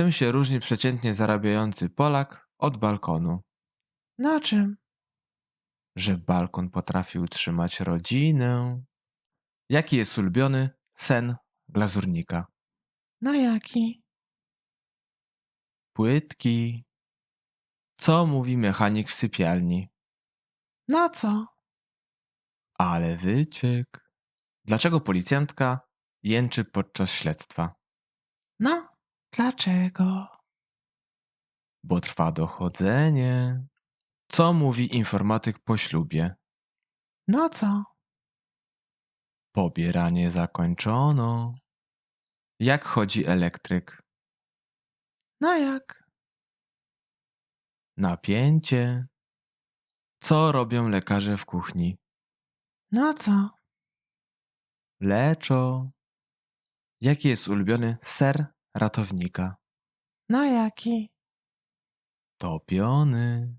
Czym się różni przeciętnie zarabiający Polak od balkonu? Na czym? Że balkon potrafi utrzymać rodzinę. Jaki jest ulubiony sen glazurnika? Na jaki? Płytki. Co mówi mechanik w sypialni? Na co? Ale wyciek. Dlaczego policjantka jęczy podczas śledztwa? No, dlaczego? Bo trwa dochodzenie. Co mówi informatyk po ślubie? No co? Pobieranie zakończono. Jak chodzi elektryk? No jak? Napięcie. Co robią lekarze w kuchni? No co? Leczą. Jaki jest ulubiony ser ratownika? Na jaki? Topiony.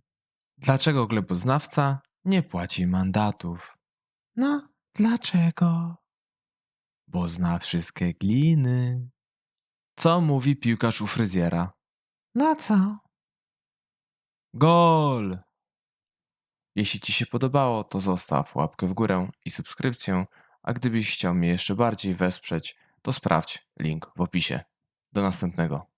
Dlaczego gleboznawca nie płaci mandatów? No, dlaczego? Bo zna wszystkie gliny. Co mówi piłkarz u fryzjera? No co? Gol! Jeśli Ci się podobało, to zostaw łapkę w górę i subskrypcję, a gdybyś chciał mnie jeszcze bardziej wesprzeć, to sprawdź link w opisie. Do następnego.